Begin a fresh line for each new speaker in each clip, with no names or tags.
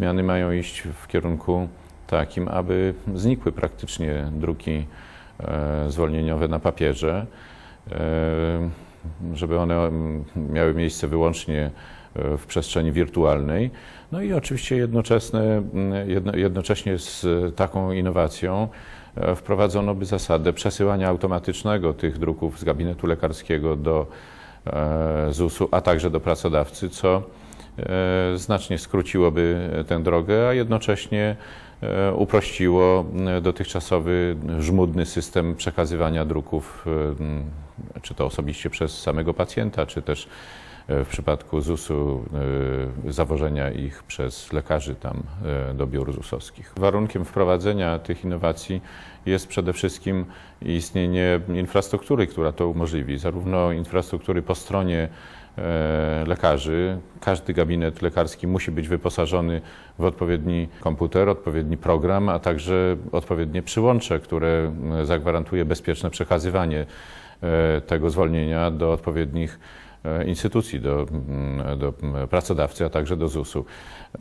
zmiany mają iść w kierunku takim, aby znikły praktycznie druki e, zwolnieniowe na papierze, e, żeby one miały miejsce wyłącznie e, w przestrzeni wirtualnej. No i oczywiście jednoczesne, jedno, jednocześnie z taką innowacją wprowadzono by zasadę przesyłania automatycznego tych druków z gabinetu lekarskiego do ZUS-u, a także do pracodawcy, co znacznie skróciłoby tę drogę, a jednocześnie e, uprościło e, dotychczasowy żmudny system przekazywania druków, e, czy to osobiście przez samego pacjenta, czy też e, w przypadku ZUS-u e, zawożenia ich przez lekarzy tam e, do biur ZUS-owskich. Warunkiem wprowadzenia tych innowacji jest przede wszystkim istnienie infrastruktury, która to umożliwi, zarówno infrastruktury po stronie e, lekarzy. Każdy gabinet lekarski musi być wyposażony w odpowiedni komputer, odpowiedni program, a także odpowiednie przyłącze, które zagwarantuje bezpieczne przekazywanie tego zwolnienia do odpowiednich instytucji, do, mm, do mm, pracodawcy, a także do ZUS-u.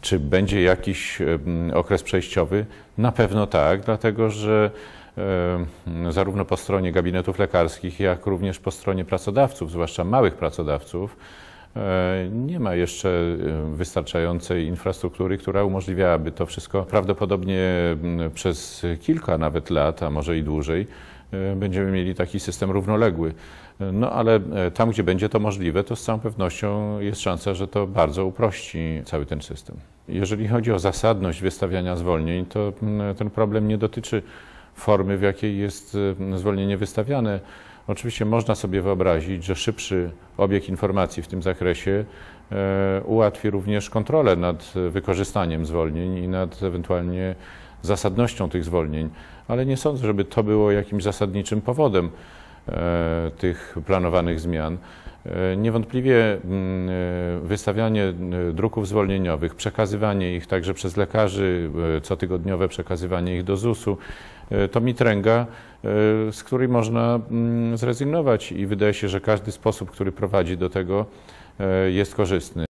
Czy będzie jakiś mm, okres przejściowy? Na pewno tak, dlatego że e, zarówno po stronie gabinetów lekarskich, jak również po stronie pracodawców, zwłaszcza małych pracodawców, e, nie ma jeszcze e, wystarczającej infrastruktury, która umożliwiałaby to wszystko. Prawdopodobnie przez kilka nawet lat, a może i dłużej, e, będziemy mieli taki system równoległy. No ale e, tam, gdzie będzie to możliwe, to z całą pewnością jest szansa, że to bardzo uprości cały ten system. Jeżeli chodzi o zasadność wystawiania zwolnień, to mm, ten problem nie dotyczy formy, w jakiej jest e, zwolnienie wystawiane. Oczywiście można sobie wyobrazić, że szybszy obieg informacji w tym zakresie e, ułatwi również kontrolę nad wykorzystaniem zwolnień i nad ewentualnie zasadnością tych zwolnień, ale nie sądzę, żeby to było jakimś zasadniczym powodem e, tych planowanych zmian. E, Niewątpliwie mm, e, wystawianie druków zwolnieniowych, przekazywanie ich także przez lekarzy, cotygodniowe przekazywanie ich do ZUS-u, to mitręga, z której można mm, zrezygnować i wydaje się, że każdy sposób, który prowadzi do tego, jest korzystny.